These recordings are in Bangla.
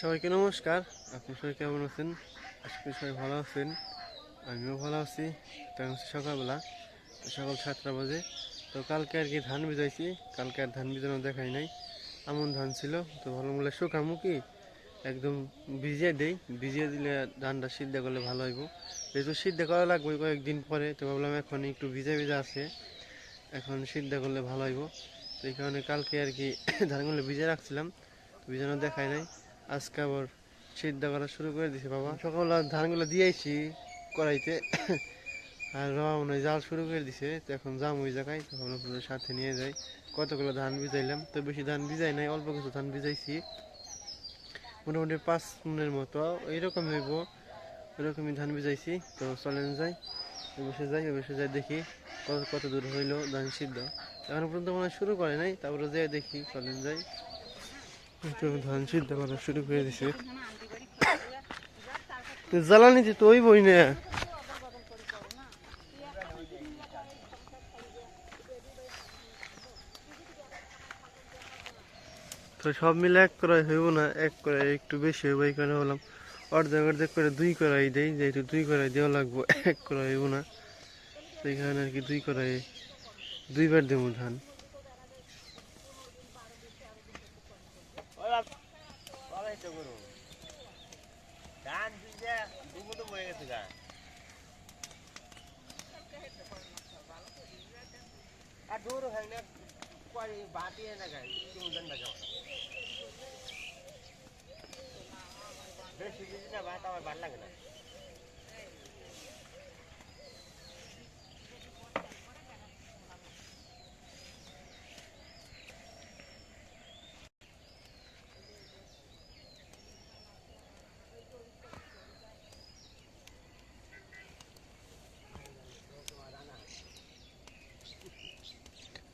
সবাইকে নমস্কার। আপনি সবাই কেমন আছেন? আশা করি সবাই ভালো আছেন। আমিও ভালো আছি। তখন হচ্ছে সকালবেলা সকাল সাতটা বাজে। তো কালকে আর কি ধান ভিজাইছি। কালকে আর ধান ভিজানো দেখাই নাই। এমন ধান ছিল, তো ভালো মূল্যে শুকামু কি? একদম ভিজিয়ে দেই। ভিজিয়ে দিলে ধানটা সিদ্ধ করলে ভালো হইব। যেহেতু সিদ্ধ করা লাগবে কয়েকদিন পরে, তো ভাবলাম এখন একটু ভিজা ভিজা আছে। এখন সিদ্ধ করলে ভালো হইব। তো এই কারণে কালকে আর কি ধানগুলো ভিজে রাখছিলাম। ভিজানো দেখায় নাই। আজকে আবার সিদ্ধ করা শুরু করে দিছে, বাবা। সকালবেলা ধানগুলো দিয়েছি কড়াইতে, আর বাবা মনে হয় জাল শুরু করে দিছে। তো এখন জাম ওই জায়গায় তখন আপনাদের সাথে নিয়ে যাই। কতগুলো ধান ভিজাইলাম? তো বেশি ধান ভিজাই নাই, অল্প কিছু ধান ভিজাইছি। মোটামুটি পাঁচ মনের মতো, এইরকম হইব, ওইরকমই ধান ভিজাইছি। তো চলেন যাই বসে যাই বসে যাই দেখি কত কত দূর হইল ধান সিদ্ধ। এখন পর্যন্ত মনে শুরু করে নাই, তারপরে যাই দেখি, চলেন যাই। ধান সিদ্ধ করা শুরু করে দিছে। তো জ্বালানিতে তো ওই বই না। তো সব মিলে এক করাই হইব না, এক করাই একটু বেশি হইব, এই কারণে হলাম অর্ধেক অর্ধেক করে দুই করাই দেই, যেহেতু দুই করাই দেওয়া লাগবো, এক করাই হইব না। কারণে আর কি দুই করাই দুইবার দেবো ধান ভিজে দুমুটো মরে গেছে গা দূর হয় না কয় বাতি না গাই তুমি বাজাও বেশি কিছু না ভাত আমার ভালো লাগে না।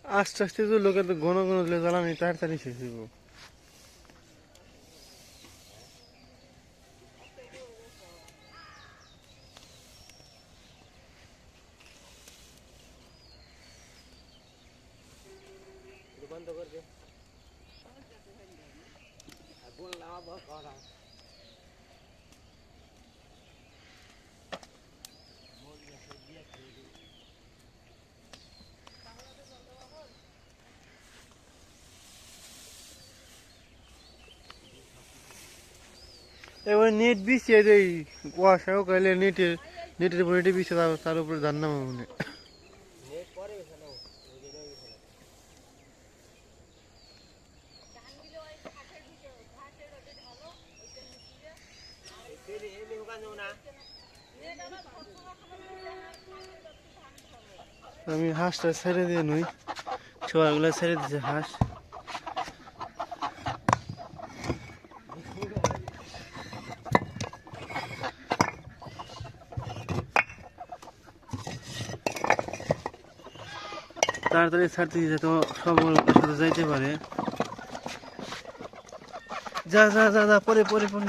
আস্তে আস্তে তো লোকের তো ঘন ঘন জ্বালানি তাড়াতাড়ি শেষ হইব। বন্ধ এবার নেট বিছিয়ে দেই কুয়াশাও কাইলে নেটের নেটের উপরে নেটে বিছিয়ে তার তার উপরে ধান নামা মনে আমি হাঁসটা ছেড়ে দিয়ে নই। ছোয়াগুলো ছেড়ে দিছে হাঁস। তাড়াতাড়ি ছাড়তে দিতে তো সব লোকের সাথে যাইতে পারে। যা যা যা যা, পরে পরে পরে।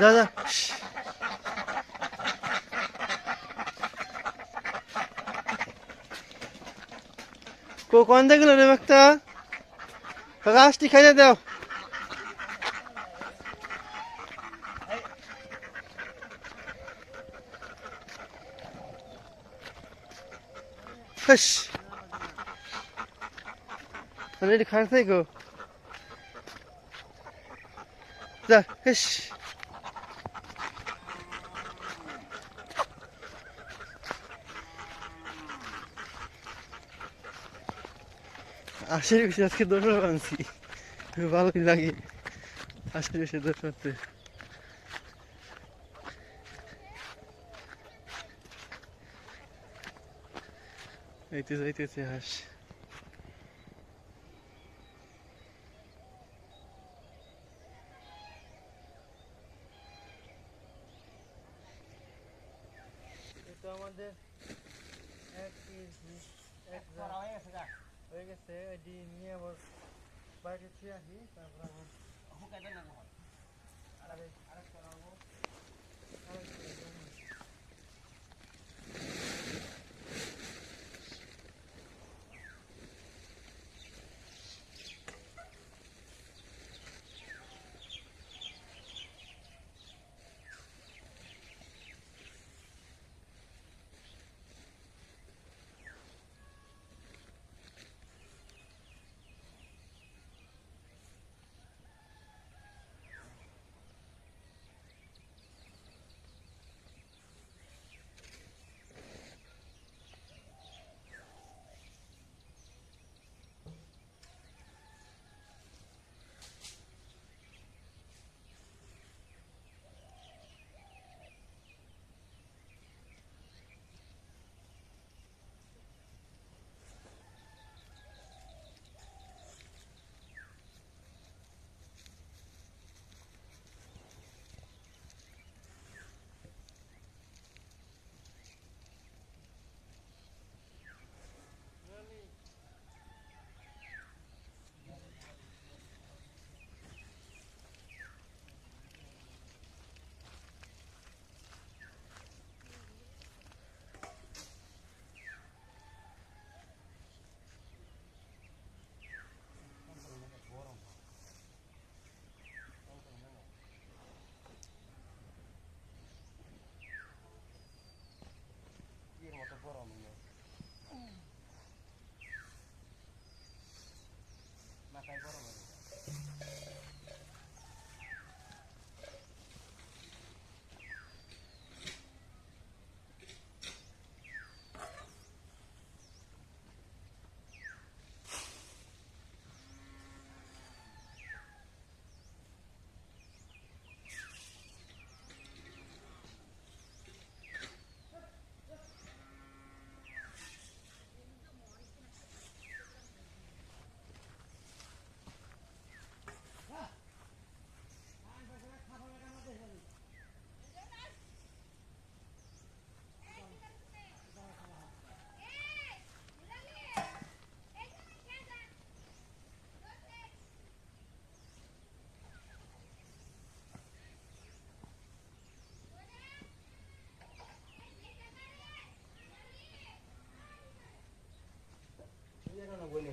যা যা। কো দেখল রে বাক্তা গাছটি খাইয়ে দাও। হাস। খাস নাই গো যা হাস আশের বেশি আজকে দৌড় আনছি ভালোই লাগে। আশের বেশি দৌড় করতে এইতে যাইতেছে হাঁস তো আমাদের এক কেজি এক করা হয়ে গেছে গা হয়ে গেছে এটি নিয়ে আবার বাইরে ছুঁয়ে আসি তারপর আবার হুকাইবে না যখন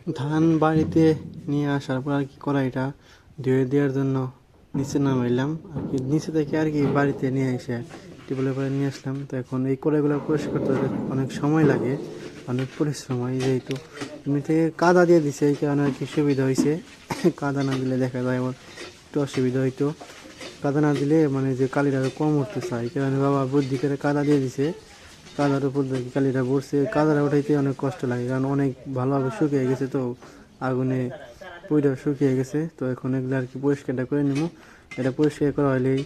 ধান বাড়িতে নিয়ে আসার পর আর কি কড়াইটা ধুয়ে দেওয়ার জন্য নিচে নামাইলাম। আর কি নিচে থেকে আর কি বাড়িতে নিয়ে এসে টেবিলের পরে নিয়ে আসলাম। তো এখন এই কড়াইগুলো পরিষ্কার করতে অনেক সময় লাগে, অনেক পরিশ্রম হয় যেহেতু। এমনি থেকে কাদা দিয়ে দিছে, এই কারণে আর কি সুবিধা হয়েছে কাদা না দিলে দেখা যায় আমার একটু অসুবিধা হইতো। কাদা না দিলে মানে যে কালিটা কম উঠতে চায় কারণে বাবা বুদ্ধি করে কাদা দিয়ে দিছে। কাদার উপর দেখি কালিটা পড়ছে কাদারা উঠাইতে অনেক কষ্ট লাগে, কারণ অনেক ভালোভাবে শুকিয়ে গেছে তো, আগুনে পুইটা শুকিয়ে গেছে। তো এখন এগুলো আর কি পরিষ্কারটা করে নিব এটা পরিষ্কার করা হলেই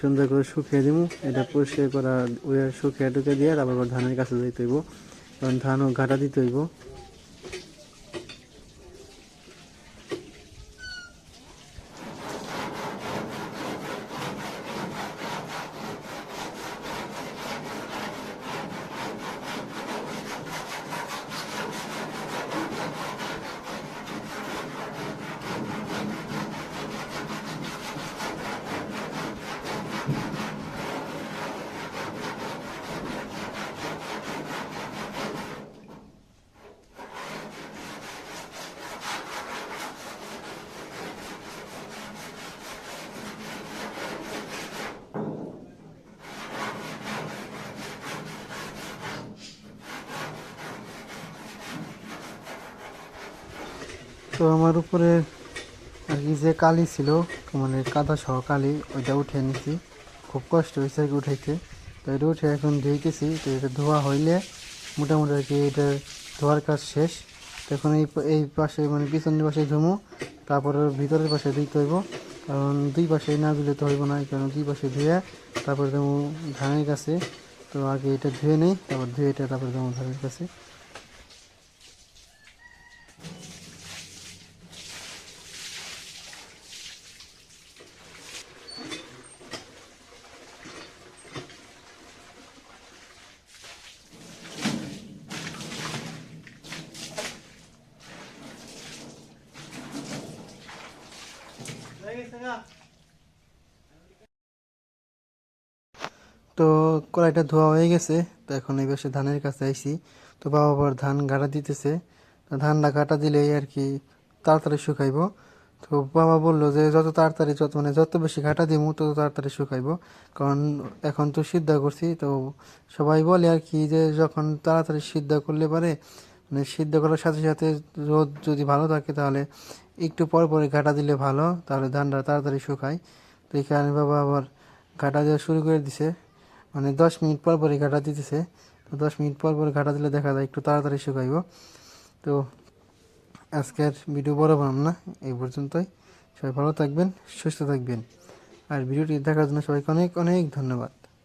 সুন্দর করে শুকিয়ে দিব এটা পরিষ্কার করা ওই শুকিয়ে টুকে দিয়ে তারপর ধানের কাছে দিতে হইব। কারণ ধানও ঘাটা দিতে হইব। তো আমার উপরে আর কি যে কালি ছিল মানে কাদা সহ কালি, ওইটা উঠে নিছি। খুব কষ্ট হয়েছে আর কি উঠাইতে। তো এটা উঠে এখন ধুইতেছি, তো এটা ধোয়া হইলে মোটামুটি আর কি এটা ধোয়ার কাজ শেষ। তো এখন এই এই পাশে মানে পিছনের পাশে ধুমো, তারপরে ভিতরের পাশে ধুইতে হইব। কারণ দুই পাশে না ধুলে তো হইব না কারণ দুই পাশে ধুয়ে তারপরে দেবো ধানের কাছে। তো আগে এটা ধুয়ে নেই, তারপর ধুয়ে এটা, তারপরে দেবো ধানের কাছে। তো কড়াইটা ধোয়া হয়ে গেছে, তো এখন এই পাশে ধানের কাছে আইছি। তো বাবা আবার ধান গাড়া দিতেছে, তো ধানটা কাটা দিলেই আর কি তাড়াতাড়ি শুকাইবো। তো বাবা বলল যে যত তাড়াতাড়ি যত মানে যত বেশি ঘাটা দিব তত তাড়াতাড়ি শুকাইবো। কারণ এখন তো সিদ্ধ করছি, তো সবাই বলে আর কি যে যখন তাড়াতাড়ি সিদ্ধ করলে পারে মানে সিদ্ধ করার সাথে সাথে রোদ যদি ভালো থাকে তাহলে একটু পর পরে ঘাটা দিলে ভালো, তাহলে ধানটা তাড়াতাড়ি শুকায়। তো কারণে বাবা আবার ঘাটা দেওয়া শুরু করে দিছে। মানে দশ মিনিট পর পরে ঘাটা দিতেছে। তো দশ মিনিট পর পর ঘাটা দিলে দেখা যায় একটু তাড়াতাড়ি শুকাইব। তো আজকের ভিডিও বড় বানাম না, এই পর্যন্তই। সবাই ভালো থাকবেন, সুস্থ থাকবেন। আর ভিডিওটি দেখার জন্য সবাইকে অনেক অনেক ধন্যবাদ।